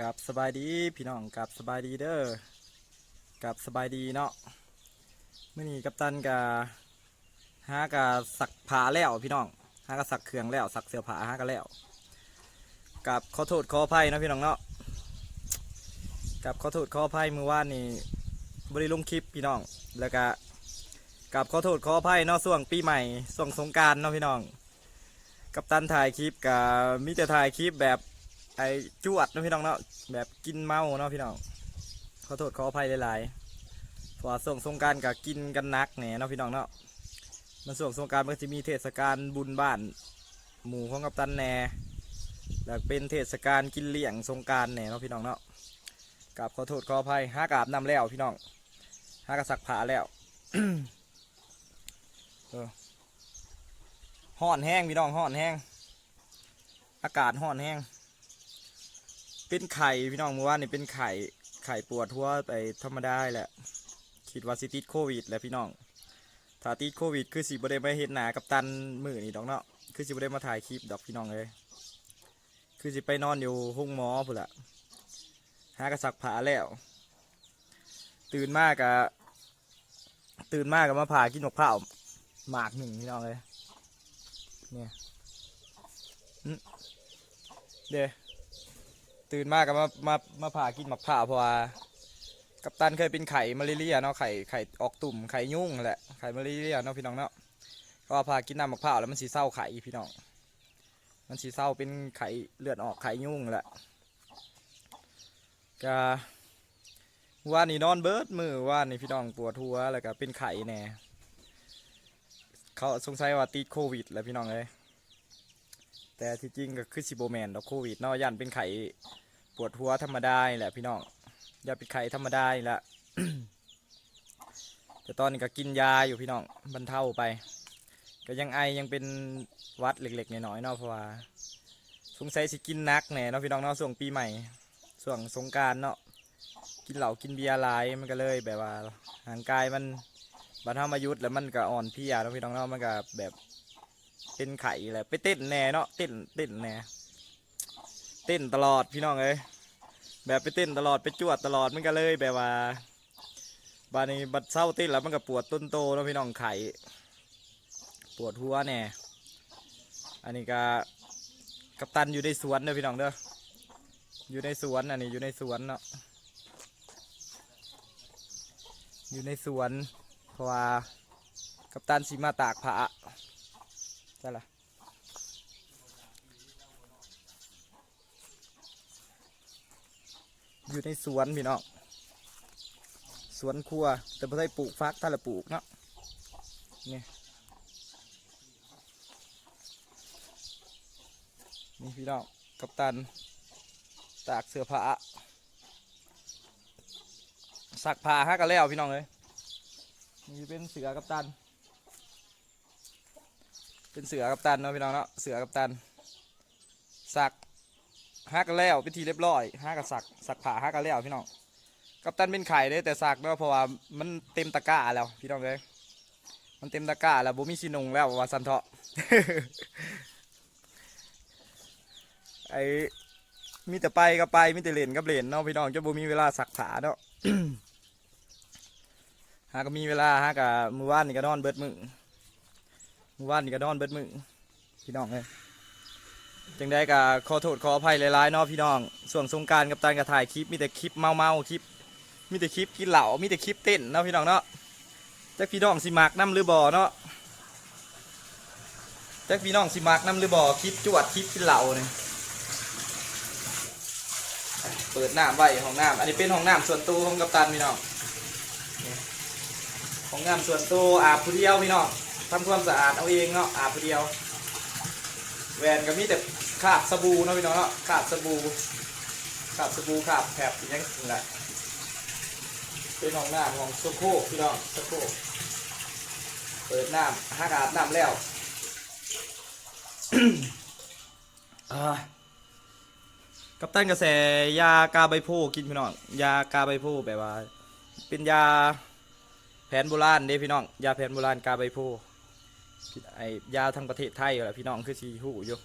กับสบายดีพี่น้องกับสบายดีเด้อกับสบายดีเนาะมื่อนี้กัปตันกับหากะสักผ้าแล้วพี่น้องหากะสักเครื่องแล้วสักเสื้อผ้าหากะแล้วกับขอโทษขออภัยนะพี่น้องเนาะกับขอโทษขออภัยมือว่านนี่บริลงคลิปพี่น้องแล้วก็กับขอโทษขออภัยเนาะช่วงปีใหม่ช่วงสงการเนาะพี่น้อง กัปตันถ่ายคลิปกับมิจะถ่ายคลิปแบบ ไอจวดนะพี่น้องเนาะแบบกินเมาเนาะพี่น้องขอโทษขออภัยหลายๆพราะว่าส่งสงการกับกินกันนักแหน่เนาะพี่น้องเนาะมันส่งสงการมันจะมีเทศกาลบุญบ้าน หมู่ของกัปตันแหน่แล้วเป็นเทศกาลกินเลี้ยงสงการแหน่เนาะพี่น้องเนาะกับขอโทษขออภัยห้ากราบนำแล้วพี่น้องห้ากระสักผาแล้วห่อนแห้งพี่น้องห่อนแห้งอากาศห่อนแห้ง เป็นไข่พี่น้องเมื่อวานนี่เป็นไข่ไข่ปวดทั่วไปธรรมดาแหละคิดว่าสิติดโควิดแหละพี่น้องถ้าติดโควิด คือสิบ่ได้มาเห็นหนากับตันมือนี่ดอกเนาะคือสิบ่ได้มาถ่ายคลิปดอกพี่น้องเลยคือสิไปนอนอยู่ห้องหมอพุ่นละหากระสักผาแล้ว ตื่นมากกะตื่นมากกับมาผ่ากินมะพร้าหมากหนึ่งพี่น้องเลยเนี่ยอื้อเด้ ตื่นมากก็มามามาผ่ากินมะพร้าวเพราะว่ากัปตันเคยเป็นไข่มาเรียเนาะไข่ไข่ออกตุ่มไข่ยุ่งแหละไข่มาเรียเนาะพี่น้องเนาะก็พากินน้ำมะพร้าวแล้วมันสีเศร้าไข่พี่น้องมันสีเศร้าเป็นไข่เลือดออกไข่ยุ่งแหละก็ว่านี่นอนเบิร์ดมือว่านี่พี่น้องปวดหัวแล้วก็เป็นไข่แน่เขาสงสัยว่าติดโควิดแล้วพี่น้องเลยแต่ที่จริงก็คือซิโบแมนดอกโควิดเนาะยันเป็นไข้ป วดหัวธรรมดาแหละพี่น้องยันเป็นไข้ธรรมดาแหละแต่ตอนนี้ก็กินยาอยู่พี่น้องบรรเทาไป ก็ยังไอยังเป็นวัดเล็กๆน้อยๆเนาะเพราะว่าสงสัยสิกินนักแน่เนาะพี่น้องเนาะช่วงปีใหม่ช่วงสงกรารเนาะกินเหล้ากินเบียร์ลายมันก็เลยแบบว่าร่างกายมันบรรเทามายุดแล้วมันก็อ่อนพลียาเนาะพี่น้องเนาะมันก็แบบเป็นไข่แหละไปเต้นแน่เนาะเต้นเต้นแน่เต้นตลอดพี่น้องเอ้ย แบบไปเต้นตลอดไปจวดตลอดมันก็เลยแบบว่าบานี้บัดเศร้าเต้นแล้วมันก็ปวดต้นโตเนาะพี่น้องไข่ปวดหัวแน่อันนี้ก็กัปตันอยู่ในสวนเด้อพี่น้องเด้ออยู่ในสวนอันนี้อยู่ในสวนเนาะอยู่ในสวนเพราะว่ากัปตันสีมาตากผ้าใช่ละ อยู่ในสวนพี่น้องสวนครัว แต่ไม่ได้ปลูกฟักถ้าละปลูกเนาะนี่นี่พี่น้องกับตัน ตากเสื้อผ้าสักผ้าห้ากันแล้วพี่น้องเลยนี่เป็นเสือกับตัน เป็นเสือกับตันเนาะพี่น้องเนาะเสือกับตันสัก ฮักกันแล้วพิธีเรียบร้อยฮักกับสักสักผ่าฮักกันแล้วพี่น้องกับตันเป็นไข่เด้แต่สักเนาะเพราะว่ามันเต็มตะกร้าแล้วพี่น้องเลยมันเต็มตะกร้าแล้วบ่มีชินงแล้วว่าสันเถาะไอ้มีแต่ไปก็ไปมีแต่เล่นกับเล่นเนาะพี่น้องจะบ่มีเวลาสักผาเนาะหาก็มีเวลาหากับมือว่านนี่ก็นอนเบิดมือมือว่านนี่ก็นอนเบิดมือพี่น้องเลย จังได้ก็ขอโทษขออภัยหลายๆเนาะพี่น้องส่วนสงการกับตานกระถ่ายคลิปมีแต่คลิปเมาเมาคลิป มีแต่คลิปกินเหล้ามีแต่คลิปเต้นเนาะพี่น้องเนาะจักพี่น้องสิมักน้ำหรือบ่อเนาะจักพี่น้องสิมักน้ำหรือบ่อคลิปจวดคลิปกินเหล้าเนี่ยเปิดน้ำไว้ห้องน้ำอันนี้เป็นห้องน้ำส่วนตัวของกัปตันพี่น้องห้องน้ำส่วนตัวอาบผู้เดียวพี่น้องทำความสะอาดเอาเองเนาะอาบผู้เดียว แหวนก็มีแต่ขาบสบู่เนาะพี่น้องเนาะขาบสบู่ขาบสบู่ขาบแผบอย่างนี้แหละเป็นห้องน้ำของสโคพี่น้องสโคเปิดน้ำห้ากาบน้ำแล้วกับตันกระแสยากาใบโพกินพี่น้องยากาใบโพแบบว่า เป็นยาแผนโบราณเด้พี่น้องยาแผนโบราณกาใบโพ ไอยาทางประเทศไทยแหละพี่น้องคือสีหูอยู่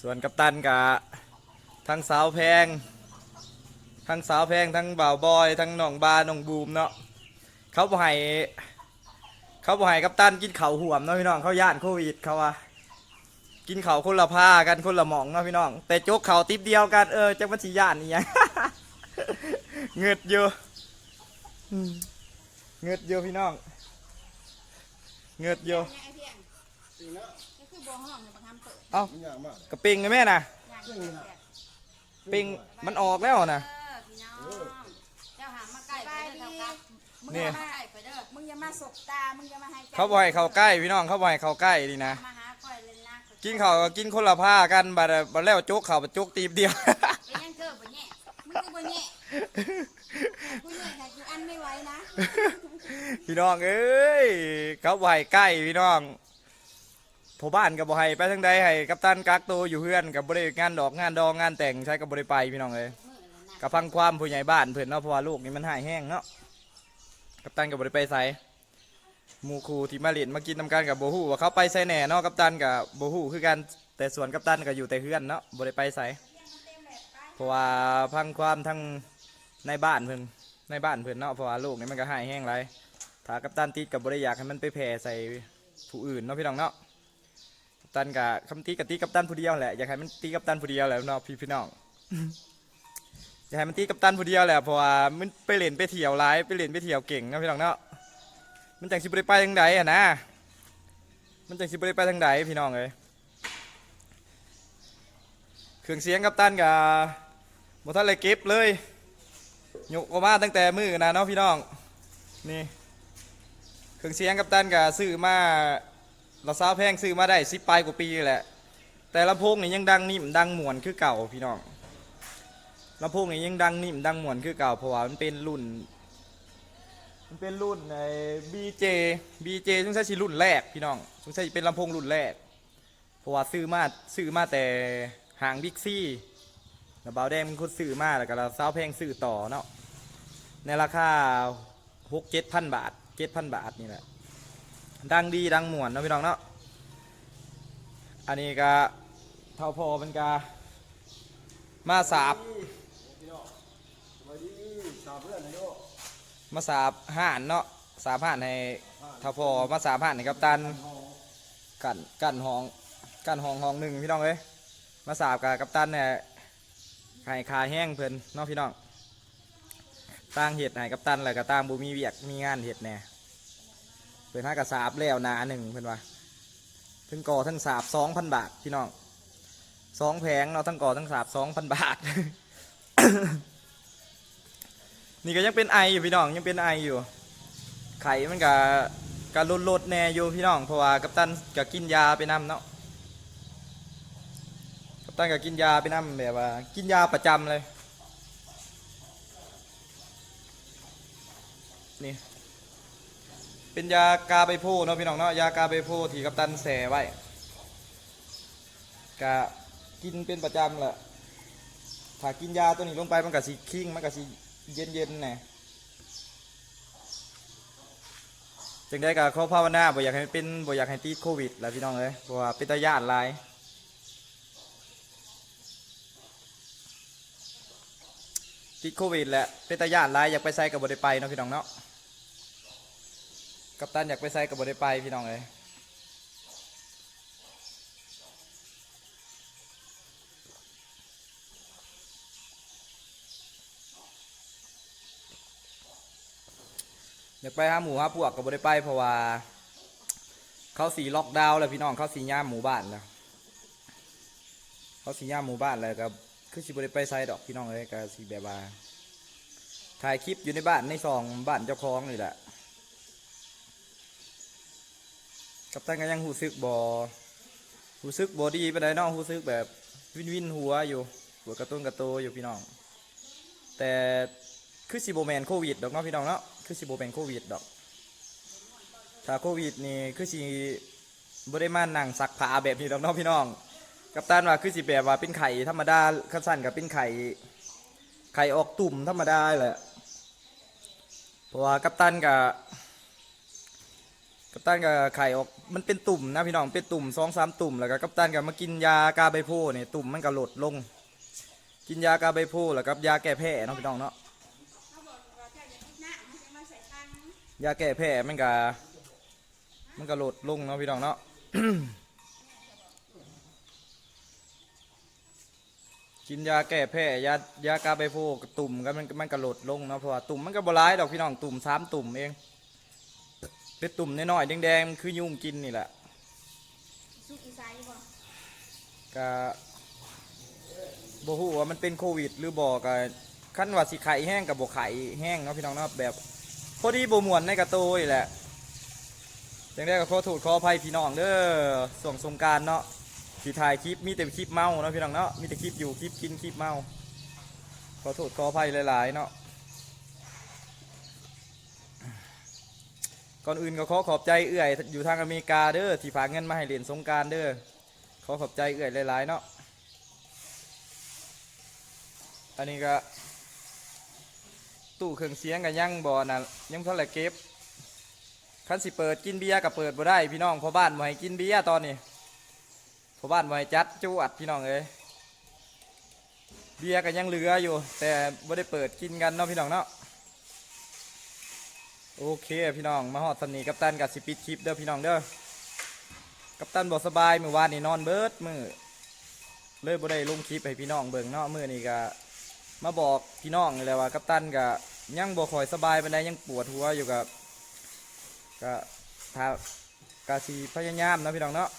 ส่วนกัปตันกะทั้งสาวแพง ทั้งสาวแพงทั้งบ่าวบอยทั้งน้องบาน้องบูมเนาะเขาบ่ให้เขาบ่ให้กัปตันกินเข้าห่วมเนาะพี่น้องเขาย่านโควิดเขาว่ากินเข้าคนละผ้ากันคนละหมองเนาะพี่น้อง แต่โจกเข้าติบเดียวกันเออจักมันสิย่านนี่ยังเงือดอยู่อืมเงือดอยู่พี่น้อง เงือดอยู่เนี่ยไอ้เพียงก็คือบ่ห้องเนี่ยบังคับเปิดเอ้ามันยากมากกระปิงเลยแม่น่ะอย่างเดียวปิงมันออกแล้วนะเออพี่น้องเจ้าหางมาใกล้ไปเด้อเท่ากับมึงนี่อย่ามาใกล้ไปเด้อมึงอย่ามาสบตา มึงอย่ามาให้เขาบ่ให้เข้าใกล้พี่น้องเขาบ่ให้เข้าใกล้ดีนะ มาหาคอยเล่นนะกินข้าวก็กินคนละผ้ากันบัดบัดแล้วจกข้าวบัดจกตีบเดียว เป็นยังเกิดบ่แง่มึงคือบ่แง่กูแง่ค่ะกูอันไม่ไหวนะ พี่น้องเอ้ยเขาบให้ใกล้พี่น้องผู้บ้านก็บ่ให้ไปทางใดให้กัปตันกักตัวอยู่เพื่อนกับบ่ได้งานดอกงานดองงานแต่งใช้ก็บ่ได้ไปพี่น้องเอ้ยกับพังความผู้ใหญ่บ้านเพิ่อนเนาะเพราะว่าลูกนี่มันหายแห้งเนาะกัปตันก็บ่ได้ไปไสหมู่ครูที่มาเล่นมากินนำกันกับโบฮูว่าเขาไปไสแหน่เนาะกัปตันกับโบฮูคือกันแต่ส่วนกัปตันก็อยู่แต่เฮือนเนาะบ่ได้ไปไสเพราะว่าพังความทั้งในบ้านเพิ่นในบ้านเพิ่นเนาะเพราะว่าลูกนี่มันก็หายแห้งหลาย ถ้ากัปตันติดก็บ่ได้อยากให้มันไปแผ่ใส่ผู้อื่นเนาะพี่น้องเนาะกัปตันก็คำตีกับตีกัปตันผู้เดียวแหละอยากให้มันตีกัปตันผู้เดียวแหละเนาะพี่พี่น้องอยากให้มันตีกัปตันผู้เดียวแหละเพราะว่ามันไปเล่นไปเที่ยวร้ายไปเล่นไปเที่ยวเก่งเนาะพี่น้องเนาะมันจังสิบริไปทางใดอะนะมันจังสิบริไปทางใดพี่น้องเลยเครื่องเสียงกัปตันกับบทันเลยเก็บเลยยกออกมาตั้งแต่มือนะเนาะพี่น้องนี่ เครื่องเสียงกัปตันกับซื้อมาเราซาวแพงซื้อมาได้สิปลายกว่าปีแหละ แต่ลำโพงนี่ยังดังนิ่มดังหมวนคือเก่าพี่น้องลำโพงนี่ยังดังนิ่มดังหมวนคือเก่าเพราะว่ามันเป็นรุ่น มันเป็นรุ่นใน BJ BJ สงสัยสิรุ่นแรกพี่น้องสงสัยเป็นลำโพงรุ่นแรกเพราะว่าซื้อมาซื้อมาแต่ห่างบิ๊กซี่แล้วเบาแดงมันคนซื้อมาแล้วก็เราเศร้าแพงซื้อต่อเนาะในราคาหกเจ็ดพันบาท เจ็ดพันบาทนี่แหละ ดังดีดังหมวนนะพี่น้องเนาะ อันนี้ก็เท่าพอเป็นกามาสาบมาสาบห่านเนาะสาบห่านให้ถ้าพอมาสาบห่านให้กับตันกันกันห้องกันห้องห้องหนึ่งพี่น้องเอ้ยมาสาบกับกับตันเนี่ยให้คาแห้งเพิ่นเนาะพี่น้อง ตั้งเห็ดให้กับตันแล้วก็ตั้งบุมีเวียกมีงานเห็ดแน่เพิ่นห้กับสาบแล้วหนาหนึ่งเพิ่นว่าทั้งก่อทั้งสาบสองพันบาทพี่น้องสองแผงเนาทั้งก่อทั้งสาบสองพันบาท นี่ก็ยังเป็นไออยู่พี่น้องยังเป็นไออยู่ ไข่มันก็ก็ลดลดแน่อยู่พี่น้องเพราะว่ากัปตันก็กินยาไปนำเนาะกัปตันก็กินยาไปนำแบบว่า กินยาประจำเลย นี่ เป็นยากาไบโพเนาะพี่น้องเนาะยากาไบโพที่กัปตันแสไว้ก็กินเป็นประจำแหละถ้ากินยาตัวนี้ลงไปมันก็สิคิงมันก็สิเย็นเย็นๆแน่จึงได้กับข้อภาวนาบ่อยากให้เป็นบ่อยากให้ติดโควิดแหล้วพี่น้องเอ้ยเพราะว่าเป็นตาญาติลายติดโควิดแหละเป็นตาญาติลายอยากไปใส่กับบ่ได้ไปเนาะพี่น้องเนาะ กัปตันอยากไปใส่กับบ่ได้ไปพี่น้องเอ้ยอยากไปหาหมูหาพวกก็บ่ได้ไปเพราะว่าเขาสีล็อกดาวน์แล้วพี่น้องเขาสีย่ามหมู่บ้านแล้วเขาสีย่ามหมู่บ้านแล้วก็คือสิบ่ได้ไปไซดอกพี่น้องเลยก็สิแบบว่าถ่ายคลิปอยู่ในบ้านในซองบ้านเจ้าของนี่แหละ กับตันก็ยังหูซึกบอหูซึกบอดีไปไหนใดเน้องหูซึกแบบวินวินหัวอยู่หัวกระตุ้นกระโตอยู่พี่น้อง แต่คือสิโบแมนโควิดดอกเนาะพี่น้องเนาะคือสิโบแมนโควิดดอกถ้าโควิดนี่คือสิบ่ได้มานั่งซักผ้าแบบนี้ดอกเนาะพี่น้อง กับตันว่าคือสิแบบว่าเป็นไข่ธรรมดาขั้นสั้นกับเป็นไข่ไข่ออกตุ่มธรรมดาแหละเพราะว่ากัปตันกับ กัปตันกับไข่ออกมันเป็นตุ่มนะพี่น้องเป็นตุ่มสองสามตุ่มแล้วก็กัปตันกับมากินยากาไบโพเนี่ยตุ่มมันก็ลดลง กินยากาใบโพแล้วกับยาแก้แพ้เนาะพี่น้องเนาะยาแก้แพ้มันก็มันก็ลดลงเนาะพี่น้องเนาะกินยาแก้แพ้ยายากาใบโพดตุ่มก็มันมันก็ลดลงเนาะเพราะว่าตุ่มมันก็บ่ร้ายดอกพี่น้องตุ่มสามตุ่มเอง เป็นตุ่มน้อยๆแดงๆมันคือยุงกินนี่แหละสุกอีไซบ่ก็บ่ฮู้ว่ามันเป็นโควิด หรือบ่ก็คันว่าสิไข้แห้งกับบ่ไข้แห้งเนาะพี่น้องเนาะแบบพอดีบ่ม่วนในกระโตนี่แหละจังได้ก็ขอโทษขออภัยพี่น้องเด้อส่วงสงกรารเนาะที่ถ่ายคลิปมีแต่คลิปเมาเนาะพี่น้องเนาะมีแต่คลิปอยู่คลิปกินคลิปเมาขอโทษขออภัยหลายๆเนาะ ก่อนอื่นก็ขอขอบใจเอื้อยอยู่ทางอเมริกาเด้อที่ฝากเงินมาให้เล่นสงการเด้อขอขอบใจเอื่อยหลายๆเนาะอันนี้ก็ตู้เครื่องเสียงกันยังบ่นะยังเท่าไหร่เก็บคันสิเปิดกินเบียร์กับเปิดบ่ได้พี่น้องพอบ้านบ่ให้กินเบียร์ตอนนี้พอบ้านบ่ให้จัดจวดพี่น้องเอ้ยเบียร์ก็ยังเหลืออยู่ แต่บ่ได้เปิดกินกันเนาะพี่น้องเนาะ โอเคพี่น้องมาฮอดสนีกับตันกับสิปิดคลิปเด้อพี่น้องเด้อกัปตันบอกสบายมือวานนี่นอนเบิดมือเลยบ่ได้ลงคลิปให้พี่น้องเบิ่งเนาะมือนี่ก็มาบอกพี่น้องนี่แหละว่ากัปตันก็ยังบ่ค่อยสบายปานใดยังปวดหัวอยู่กับก็ถ้ากะสิพยายามนะพี่น้องเนาะ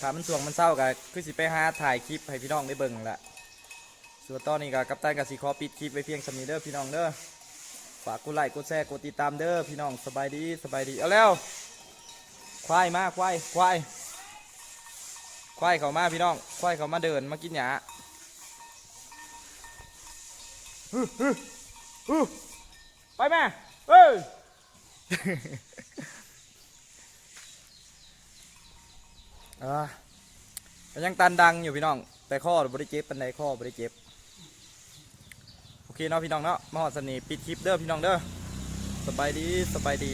ถ้ามันสวงมันเศร้าก็คือสิไปหาถ่ายคลิปให้พี่น้องได้เบิ่งแหละส่วนตอนนี้ก็กัปตันก็สิขอปิดคลิปไว้เพียงสำนีเด้อพี่น้องเด้อ ฝากกดไลค์กดแชร์กดติดตามเด้อพี่น้องสบายดีสบายดีเอาแล้วควายมาควายควายควายเขามาพี่น้องควายเขามาเดินมากินหญ้าฮึฮึฮึไปแม่เอ้ยอ่าก็ยังตันดังอยู่พี่น้อง แต่ข้อบริเจ็บปันไดข้อบริเจ็บ เคเนาะพี่น้องเนาะมาหอดสนีปิดคลิปเด้อพี่น้องเด้อสบายดีสบายดี